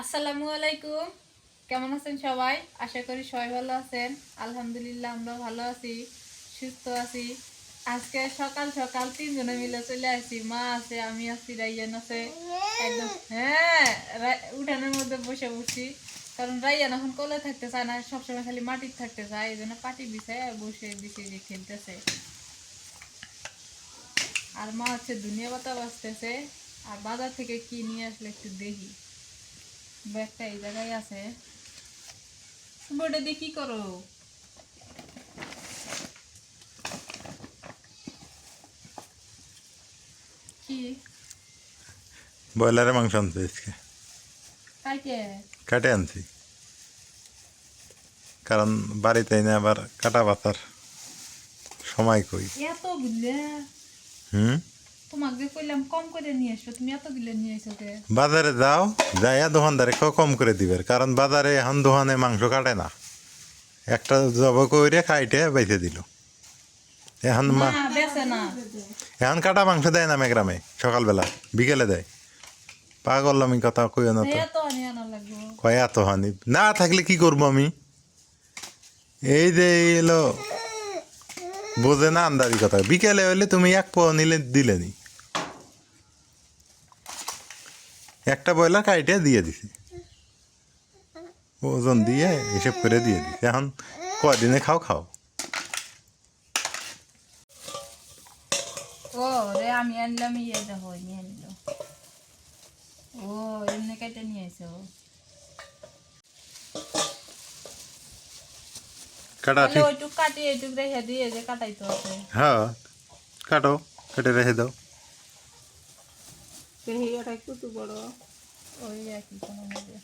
আসসালামু আলাইকুম। কেমন আছেন সবাই? আশা করি সবাই ভালো আছেন। আলহামদুলিল্লাহ, আমরা ভালো আছি, সুস্থ আছি। আজকে সকাল সকাল তিনজনে মিলে চলে আসি। মা আছে, আমি আছি, রাইয়ান আছে। একদম হ্যাঁ উঠানের মধ্যে বসে বসছি কারণ রাইয়ান এখন কোলে থাকতে চায় না, সবসময় খালি মাটির থাকতে চায়। এই জন্য পাটি বিছায় বসে দিছে যে খেলতেছে। আর মা হচ্ছে দুনিয়া পাতা বাঁচতেছে আর বাজার থেকে কি নিয়ে আসলে একটু দেখি। ব্যাগটা এই জায়গায় আছে। বোর্ডে দিয়ে কি করো? কি? ব্রয়লারের মাংস আনছি আজকে। কাটে আনছি। কারণ বাড়িতে না আবার কাটা বাতার সময় কই? এত বুঝলে? হুম? তোমাকে যে কইলাম কম করে নিয়ে এসো তুমি এতগুলো নিয়ে এসো কে বাজারে যাও যাইয়া দোকানদারে কম করে দিবে কারণ বাজারে এখন দোকানে মাংস কাটে না। একটা জব করে খাইটে বেঁচে দিল। এখন মা না বেছে না। এখন কাটা মাংস দেয় না মেগ্রামে সকালবেলা বিকেলে দেয়। পাগল আমি কথা কইও না তো। কয় এত হানি না থাকলে কি করব আমি? এই যে এলো বোঝে না আন্দাজি কথা। বিকেলে হইলে তুমি এক পোয়া নিলে দিলে নি। একটা বয়লার কাইটে দিয়ে দিছি। ওজন দিয়ে হিসেব করে দিয়ে দিছি। এখন কদিনে খাও খাও। ও, রে আমি আনলাম ইয়ে দেখো, নিয়ে ও, এমনি কেটে নিয়ে এসো কাটা ঠিক। ওইটুক কাটি এইটুক রেখে দিয়ে যে কাটাইতে আছে হ্যাঁ কাটো কেটে রেখে দাও। পেহিয়াটা একটু বড়। ওই একই কোনো মধ্যে।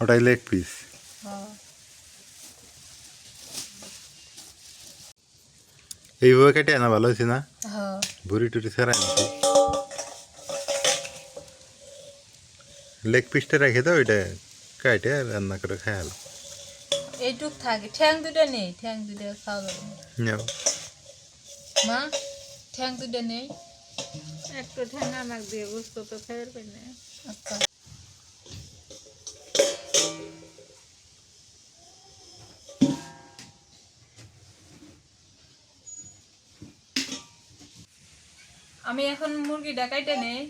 ওটাই লেগ পিস হ্যাঁ। এইভাবে কেটে আনা ভালো হয়েছে না? হ্যাঁ। ভুড়ি টুরি সেরাই নিছি লেগ পিসটা রেখে দাও ওইটা কাইটে রান্না করে খায়াল এইটুক থাকে। ঠ্যাং দুটো নেই ঠ্যাং দুটো খাওয়া যাবে মা ঠ্যাং দুটো নেই? একটু ঠেঙ্গা নাক দিয়ে বুঝতো তো ফেরবে না। আচ্ছা। আমি এখন মুরগিটা কাইটা নেই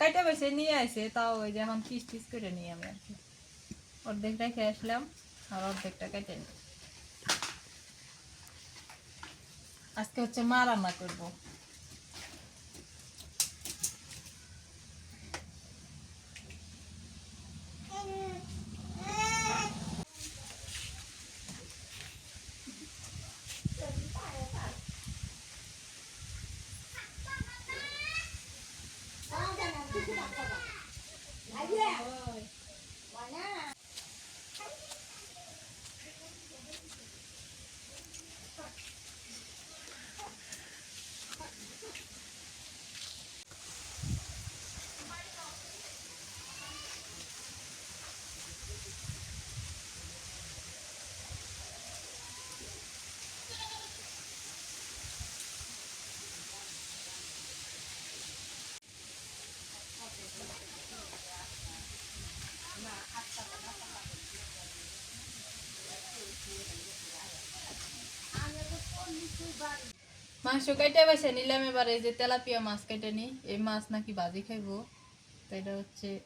কাইটা বেছে নিয়ে আসে তাও ওই যে এখন পিস পিস করে নিই আমি আর কি। অর্ধেক রেখে আসলাম। আর অর্ধেকটা কেটে নিই। আজকে হচ্ছে মা রান্না করব। মাংস কেটে বেছে নিলাম এবার যে তেলাপিয়া মাছ কেটে নি এই মাছ নাকি ভাজি খাইবো। তো এটা হচ্ছে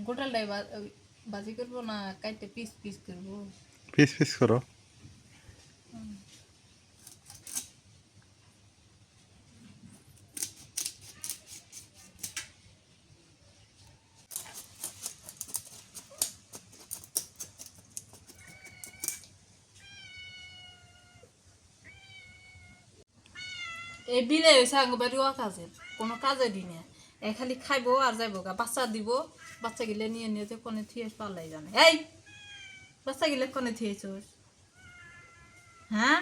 গোটালটাই বা- ওই ভাজি করব না, কাইটে পিস পিস করব। পিস পিস করো। এই বিলে হয়েছে আঙ্গবাড়ি ও কাজে কোনো কাজে দি না এ খালি খাইবো আর যাইবো গা, বাচ্চা দিব, বাচ্চা গিলে নিয়ে নিয়ে যে কোনে থিয়ে পাল্লাই জানে। এই, বাচ্চা গিলে কোনে থিয়েছোস হ্যাঁ?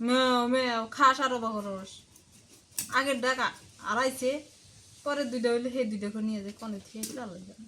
মেও মেও, খাস আরও বহরস আগের ডাকা আড়াইছে পরে দুইটা হইলে সেই দুইটাকে নিয়ে যে কোনে থিয়ে পাল্লাই জানে।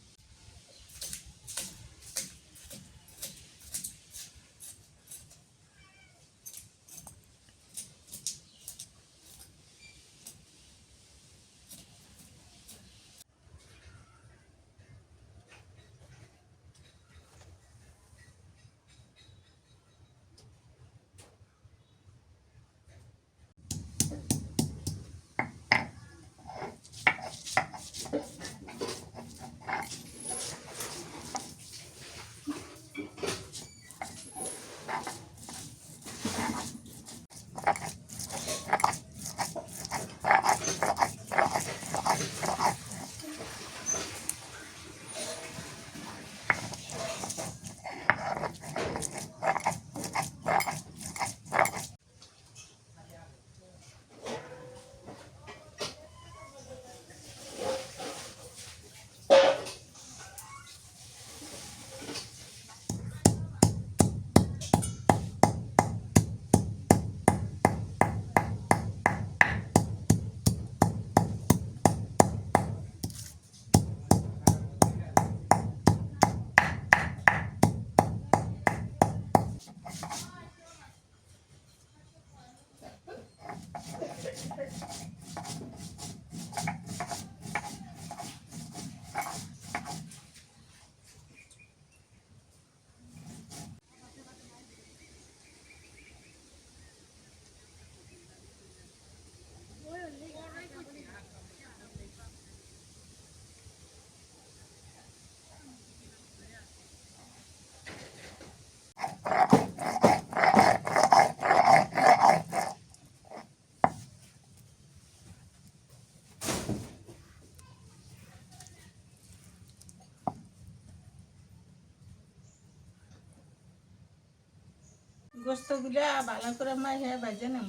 গোস্তগুলা ভালো করে মাই হ্যাঁ বাজে না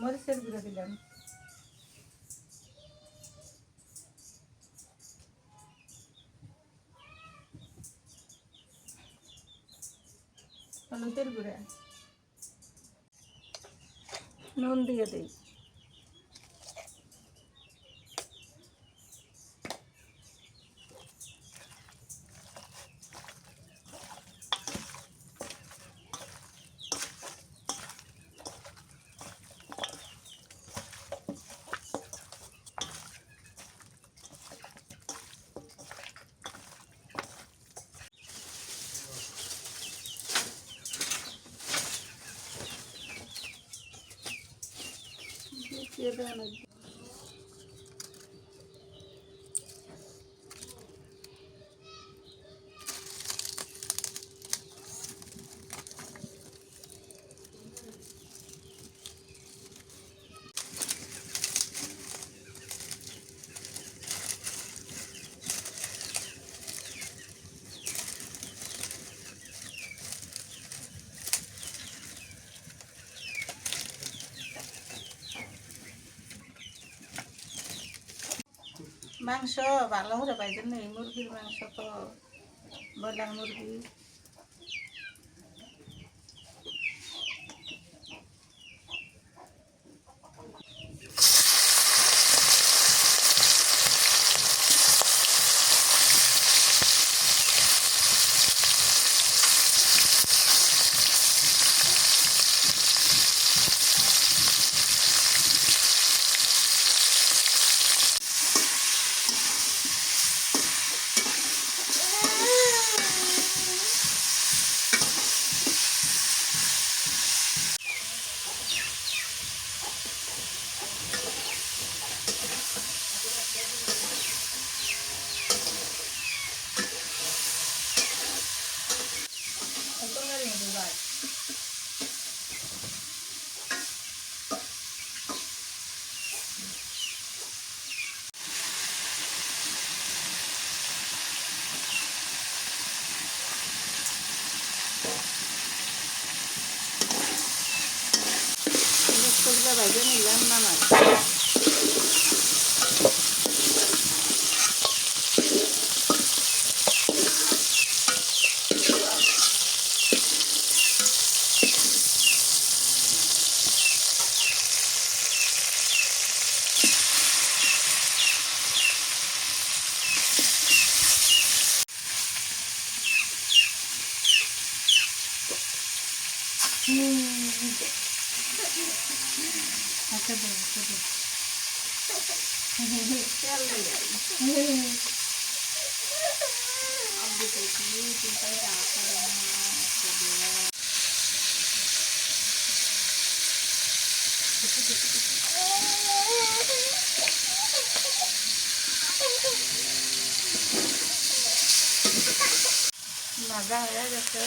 মরিচের গুঁড়ো দিলাম। হলুদের গুঁড়া। নুন দিয়ে দিই। Yeah, মাংস ভালো করে পাইছেন নেই মুরগির মাংস তো ব্রয়লার মুরগি তরকারি মধ্যে যায় গোস্তগুলা ভাজে নিলাম নামাজ তেল দিলাম ভাজা হয়ে গেছে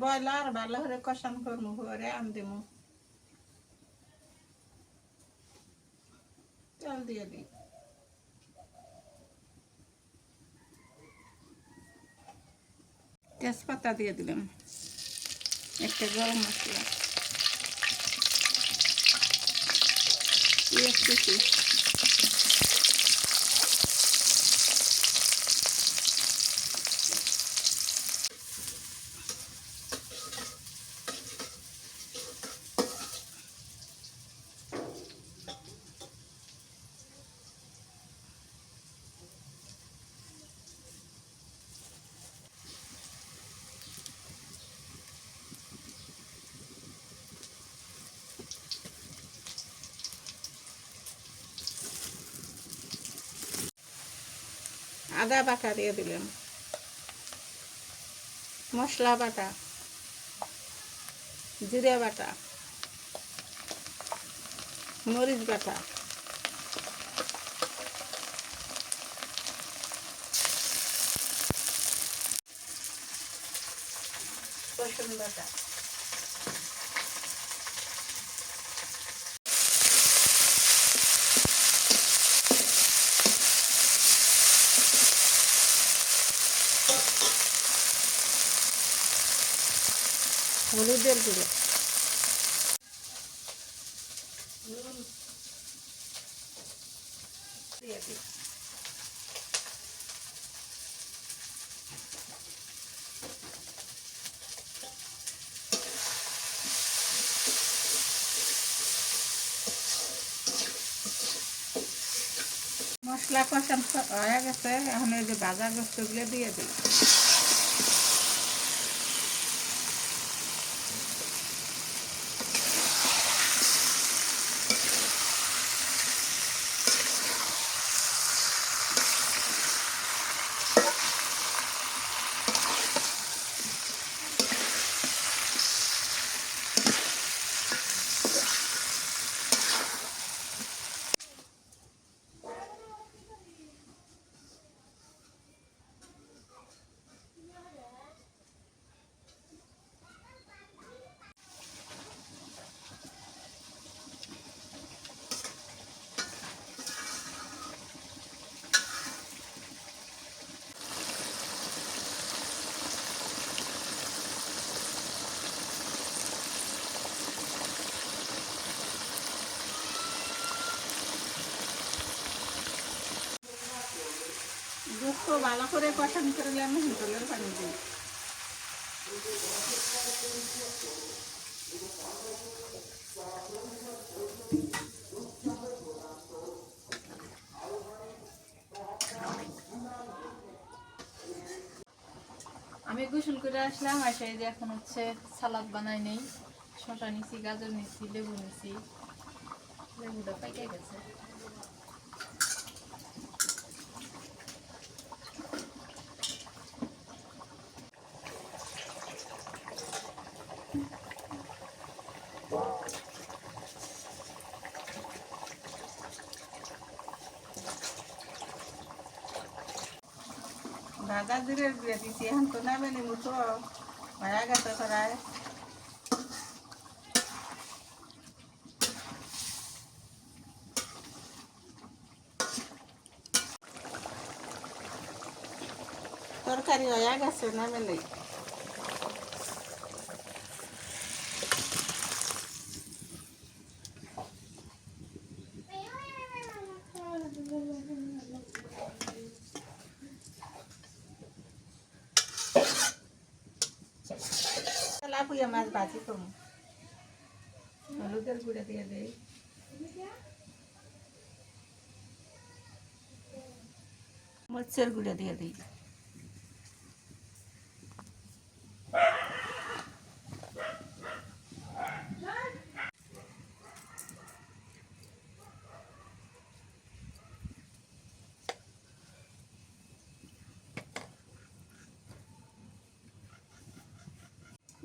ব্রয়লার ভালো করে কষান করব করে আন দেবো তেল দিয়ে দিই। তেজপাতা দিয়ে দিলাম। একটা গরম মশলা। পেঁয়াজ আদা বাটা দিয়ে দিলেন মশলা বাটা জিরা বাটা মরিচ বাটা রসুন বাটা। হলুদের গুঁড়ো। মশলা কষান হয়ে গেছে এখন এই যে ভাজা গোস্তগুলো দিয়ে দিই ভালো করে কষান করে আমি হিঁটলের পানি দিই। আমি গোসল করে আসলাম আসে যে এখন হচ্ছে সালাদ বানাই নেই। শশা নিছি, গাজর নিছি, লেবু নিছি। লেবুটা পাইকে গেছে। ভাজা জিরের গুঁড়ে দিছি এখন তো নামে নিমু তো হয়ে গেছে প্রায় তরকারি হয়ে গেছে নামে নেই তেলাপুয়া মাছ ভাজি কম হলুদের গুঁড়ে দিয়ে দেই মরিচের গুঁড়ে দিয়ে দিই।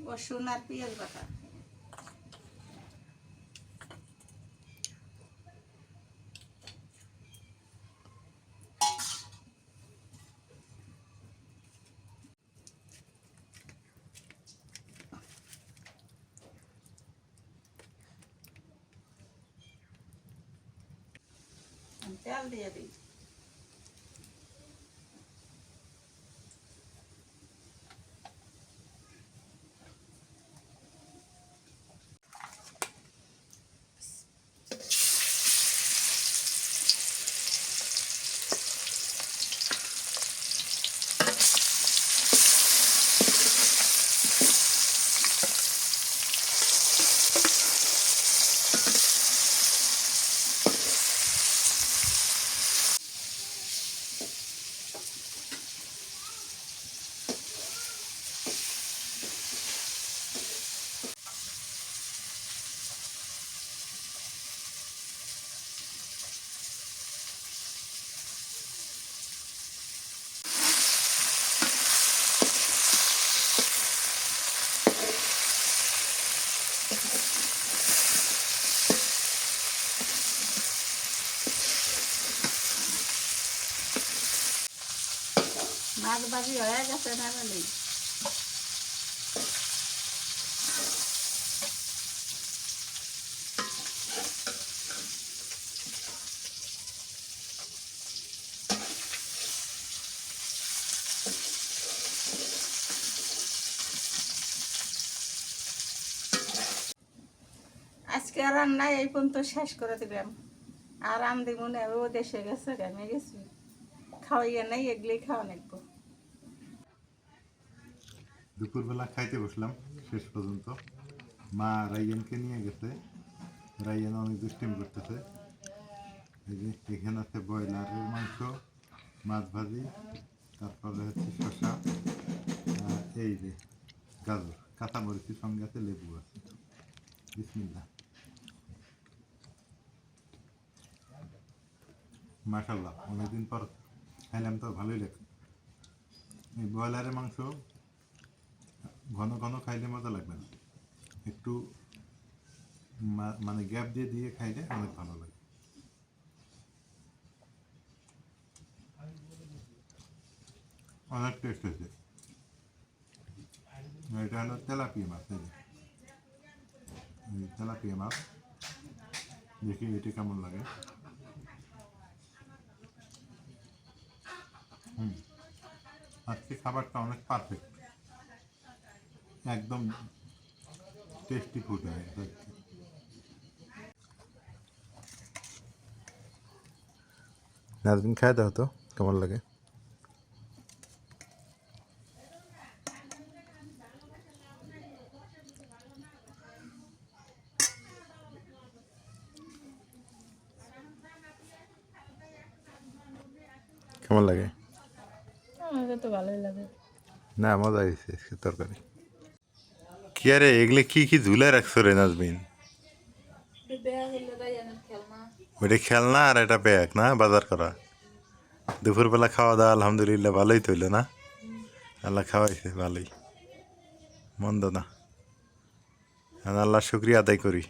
রসুন আর পেঁয়াজ বাটা। ভাজি হয়ে গেছে নামালি আজকে রান্না এই পর্যন্ত শেষ করে দিলাম। আর আম দিব না, ও দেশে গেছে গেছি। খাওয়াইয়া নাই এগুলি খাওয়া নেব দুপুরবেলা খাইতে বসলাম, শেষ পর্যন্ত। মা রাইয়ানকে নিয়ে গেছে। রাইয়ান অনেক দুষ্টিম করতেছে। এই যে এখানে আছে ব্রয়লারের মাংস, মাছ ভাজি, তারপরে হচ্ছে আর এই যে গাজর, কাঁচামরিচের সঙ্গে আছে লেবু আছে। বিসমিল্লা মাশাল্লাহ অনেকদিন পর খাইলাম তো, ভালোই লাগে এই ব্রয়লারের মাংস ঘন ঘন খাইলে মজা লাগবে না। একটু মানে গ্যাপ দিয়ে দিয়ে খাইলে অনেক ভালো লাগে। অনেক টেস্ট হয়েছে এটা হলো তেলাপিয়া মাছ যে। তেলাপিয়া মাছ, দেখি এটা কেমন লাগে। হুম, আজকে খাবারটা অনেক পারফেক্ট একদম টেস্টি ফুড হয় নাজমিন খাই দাও তো কেমন লাগে? কেমন লাগে? আমাকে তো ভালোই লাগে। না মজা হয়েছে তরকারি। কি আরে এগুলো কি কি ঝুলে রাখছো রে নাজমিন? ওইটা খেলনা আর এটা ব্যাগ না, বাজার করা? দুপুরবেলা খাওয়া দাওয়া, আলহামদুলিল্লাহ, ভালোই তৈল না? আল্লাহ খাওয়াইছে, ভালোই। মন্দ না। আল্লাহ শুক্রিয়া আদায় করি,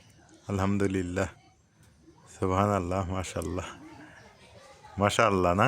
আলহামদুলিল্লাহ। সুবহান আল্লাহ মাশাল্লাহ মাশা আল্লাহ না?